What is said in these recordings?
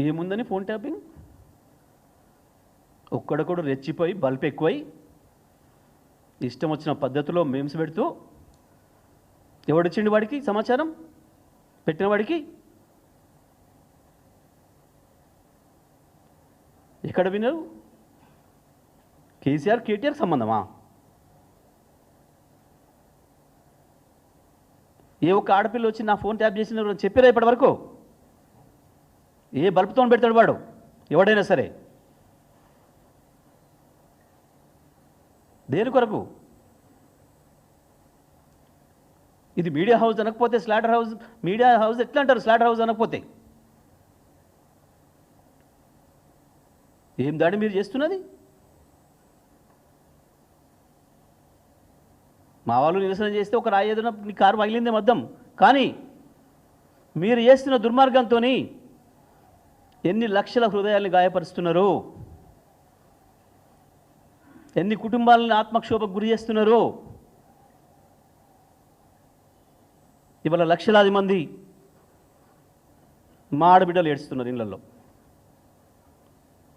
ఏముందని phone tapping? ఒక్కడొక్కడు రెచ్చిపోయి bulb ఎక్కువై ఇష్టం వచ్చిన పద్ధతిలో మేమ్స్ పెడుతూ ఎవడొచ్చిండి వాడికి సమాచారం? పెట్టిన వాడికి? ఎక్కడ వినరు కేసీఆర్ కేటీఆర్ సంబంధమా? ఏ ఒక్క ఆడపిల్ల వచ్చి నా ఫోన్ ట్యాప్ చేసిన చెప్పారా ఇప్పటి వరకు? ఏ బల్బుతో పెడతాడు వాడు? ఎవడైనా సరే. దేని కొరకు? ఇది మీడియా హౌస్ అనకపోతే స్లాటర్ హౌస్ మీడియా హౌస్ ఎట్లా అంటారు? స్లాటర్ హౌస్ అనకపోతే. ఏం దాడి మీరు చేస్తున్నది? మా వాళ్ళు నిరసన చేస్తే ఒక రాయి ఏదైనా నీ కారు పగిలిందే మద్దం కానీ మీరు చేస్తున్న దుర్మార్గంతో ఎన్ని లక్షల హృదయాల్ని గాయపరుస్తున్నారు? ఎన్ని కుటుంబాలను ఆత్మక్షోభకు గురి చేస్తున్నారు? ఇవాళ లక్షలాది మంది మా ఆడబిడ్డలు ఏడుస్తున్నారు ఇళ్ళలో.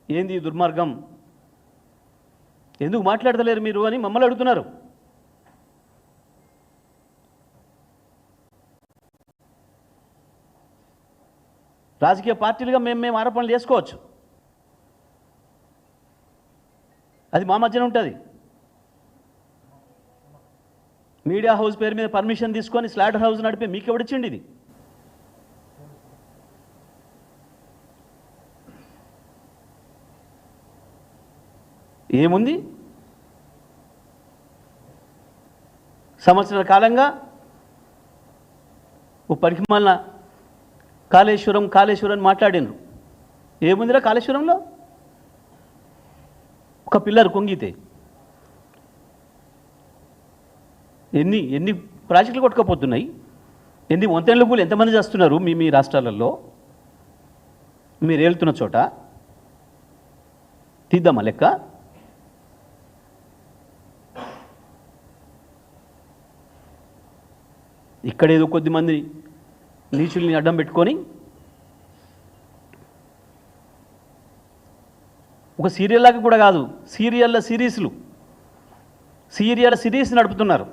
ఏంది ఈ దుర్మార్గం? ఎందుకు మాట్లాడతలేరు మీరు అని మమ్మల్ని అడుగుతున్నారు. రాజకీయ పార్టీలుగా మేము మేము ఆరోపణలు చేసుకోవచ్చు. అది మా మధ్యన ఉంటుంది. మీడియా హౌస్ పేరు మీద పర్మిషన్ తీసుకొని స్లాటర్ హౌస్ నడిపి మీకు ఎవడిచ్చిండి ఇది? ఏముంది? సంవత్సరాల కాలంగా ఓ పరిమాణ కాళేశ్వరం కాళేశ్వరం మాట్లాడినరు. ఏముందిరా కాళేశ్వరంలో? ఒక పిల్లర్ కొంగితే. ఎన్ని ఎన్ని ప్రాజెక్టులు కొట్టుకపోతున్నాయి? ఎన్ని వంతెనల పూలు ఎంతమంది చేస్తున్నారు మీ మీ రాష్ట్రాలలో? మీరు వెళ్తున్న చోట? తీద్దామా లెక్క? ఇక్కడేదో కొద్ది మంది నీచుల్ని అడ్డం పెట్టుకొని ఒక సీరియల్ లాగా కూడా కాదు సీరియల్ల సిరీస్లు. సీరియల్ సిరీస్ నడుపుతున్నారు.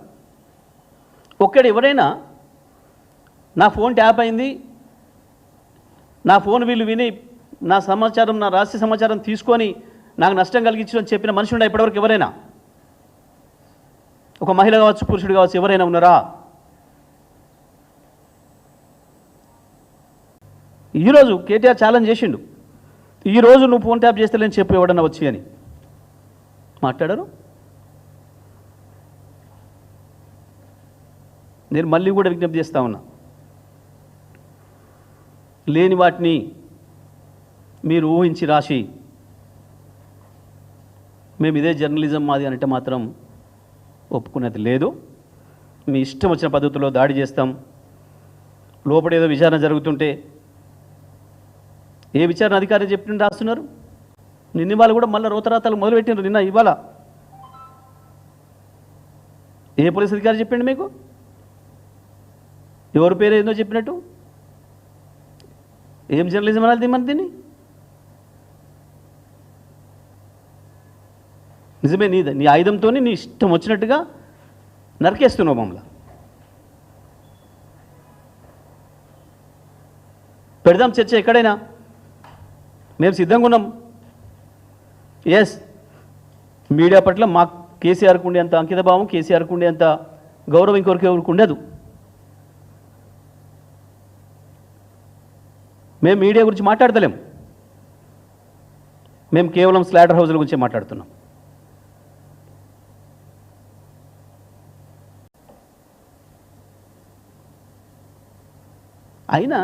ఒక్కడు ఎవరైనా నా ఫోన్ ట్యాప్ అయింది నా ఫోన్ వీళ్ళు విని నా సమాచారం నా రహస్య సమాచారం తీసుకొని నాకు నష్టం కలిగించని చెప్పిన మనిషి ఉండే ఇప్పటివరకు ఎవరైనా? ఒక మహిళ కావచ్చు పురుషుడు కావచ్చు ఎవరైనా ఉన్నారా? ఈరోజు కేటీఆర్ ఛాలెంజ్ చేసిండు. ఈరోజు నువ్వు ఫోన్ ట్యాప్ చేస్తలేని చెప్పు ఎవడన్నా వచ్చి అని. మాట్లాడరు? నేను మళ్ళీ కూడా విజ్ఞప్తి చేస్తా ఉన్నా. లేని వాటిని మీరు ఊహించి రాసి మేము ఇదే జర్నలిజం మాది అంటే మాత్రం ఒప్పుకునేది లేదు. మీ ఇష్టం వచ్చిన పద్ధతిలో దాడి చేస్తాం. లోపల ఏదో విచారణ జరుగుతుంటే ఏ విచారణ అధికారి చెప్పిన రాస్తున్నారు? నిన్న ఇవాళ కూడా మళ్ళీ రోతరాతలు మొదలుపెట్టినారు నిన్న ఇవాళ. ఏ పోలీస్ అధికారి చెప్పిండు మీకు? ఎవరి పేరు ఏందో చెప్పినట్టు? ఏం జర్నలిజం అనాలి మన దీన్ని? నిజమే నీ నీ ఆయుధంతో నీ ఇష్టం వచ్చినట్టుగా నరికేస్తున్నావు మమ్మల్ని. పెడదాం చర్చ ఎక్కడైనా? మేము సిద్ధంగా ఉన్నాం. ఎస్ మీడియా పట్ల మా కేసీఆర్కు ఉండే అంత అంకితభావం కేసీఆర్కు ఉండే అంత గౌరవం ఇంకొకరికి ఎవరికి ఉండదు. మేము మీడియా గురించి మాట్లాడతలేం. మేము కేవలం స్లాటర్ హౌస్ల గురించి మాట్లాడుతున్నాం. అయినా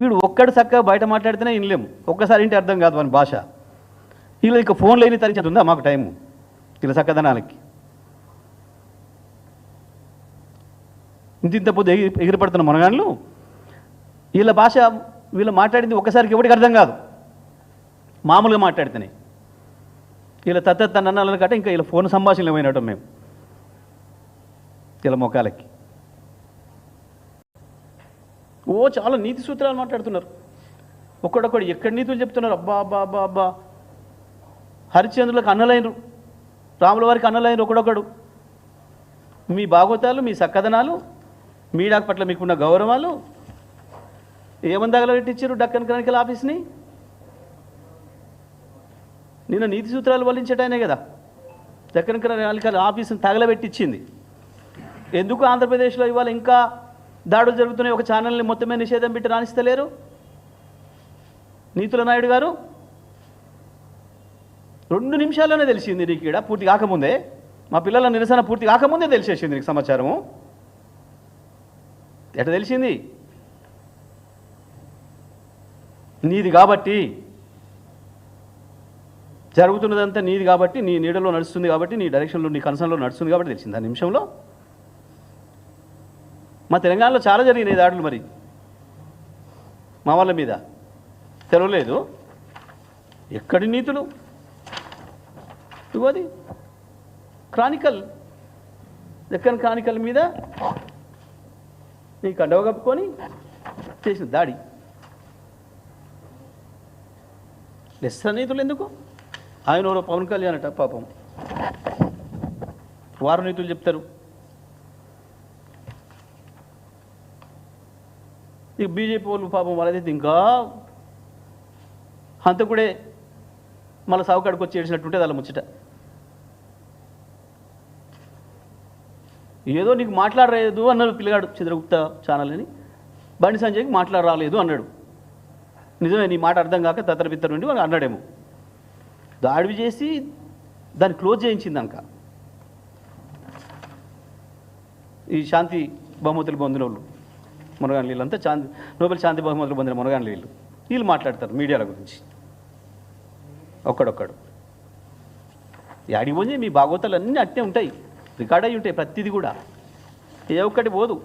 వీడు ఒక్కడు చక్కగా బయట మాట్లాడితేనే వినలేము. ఒక్కసారి ఇంటి అర్థం కాదు మన భాష. వీళ్ళు ఇక ఫోన్ లేని తరించేది ఉందా మాకు టైము? వీళ్ళ చక్కదనాలకి. ఇంత ఇంత పొద్దు ఎగిరి ఎగిరిపడుతున్న మనగాళ్ళు వీళ్ళ భాష వీళ్ళు మాట్లాడింది ఒక్కసారికి ఎవరికి అర్థం కాదు. మామూలుగా మాట్లాడితేనే. వీళ్ళ తత్త తన్ననాలను కంటే ఇంకా వీళ్ళ ఫోన్ సంభాషణలు పోయినట్టు మేము. వీళ్ళ మొక్కలకి ఓ చాలా నీతి సూత్రాలు మాట్లాడుతున్నారు. ఒకడొకడు ఎక్కడి నీతులు చెప్తున్నారు? అబ్బా అబ్బా అబ్బా అబ్బా. హరిశ్చంద్రులకు అన్నలైనరు. రాముల వారికి అన్నలైనరు ఒకడొకడు. మీ భాగవతాలు మీ సక్కదనాలు మీడియా పట్ల మీకున్న గౌరవాలు ఏమని తగలబెట్టించారు డక్కన్ క్రానికల్ ఆఫీస్ని? నిన్న నీతి సూత్రాలు వల్లించటానే కదా. దక్కన్ క్రానికల్ ఆఫీస్ని తగలబెట్టించింది ఎందుకు ఆంధ్రప్రదేశ్లో ఇవాళ ఇంకా దాడులు జరుగుతున్నాయి. ఒక ఛానల్ని మొత్తమే నిషేధం పెట్టి రాణిస్తలేరు? నీతుల నాయుడు గారు? రెండు నిమిషాల్లోనే తెలిసింది నీకు ఇక్కడ పూర్తి కాకముందే. మా పిల్లల నిరసన పూర్తి కాకముందే తెలిసేసింది నీకు సమాచారము. ఎట తెలిసింది? నీది కాబట్టి జరుగుతున్నదంతా నీది కాబట్టి నీ నీడలో నడుస్తుంది కాబట్టి నీ డైరెక్షన్లో నీ కన్సర్న్లో నడుస్తుంది కాబట్టి తెలిసింది. ఆ నిమిషంలో మా తెలంగాణలో చాలా జరిగినాయి దాడులు మరి. మా వాళ్ళ మీద. తెలవలేదు. ఎక్కడి నీతులు? ఇవ్వది. క్రానికల్. దక్కన్ క్రానికల్ మీద నీ కండవ కప్పుకొని చేసిన దాడి. లెస్ నీతులు ఎందుకు? ఆయన ఎవరో పవన్ కళ్యాణ్ అట పాపం. వారు నీతులు చెప్తారు. బీజేపీ వాళ్ళు పాపం వాళ్ళదైతే ఇంకా హంతకుడే మళ్ళీ సావుకాడికి వచ్చి ఏడిచినట్టుంటే వాళ్ళ ముచ్చట. ఏదో నీకు మాట్లాడలేదు అన్నాడు పిల్లగాడు చంద్రగుప్త ఛానల్ అని బండి సంజయ్కి మాట్లాడరాలేదు అన్నాడు. నిజమే నీ మాట అర్థం కాక తత్తర బిత్తర నుండి వాడు అన్నాడేమో. దాడి చేసి దాన్ని క్లోజ్ చేయించింది అనక ఈ శాంతి బహుమతులు పొందిన వాళ్ళు మృరుగా నీళ్ళు అంతా శాంతి నోబెల్ శాంతి బహుమతులు పొందిన మునగాని నీళ్ళు. వీళ్ళు మాట్లాడతారు మీడియాల గురించి. ఒక్కడొక్కడు. యాడికి పోయి మీ భాగవతాలు అన్నీ అట్టే ఉంటాయి. రికార్డ్ అయి ఉంటాయి ప్రతిదీ కూడా. ఏ ఒక్కటి పోదు.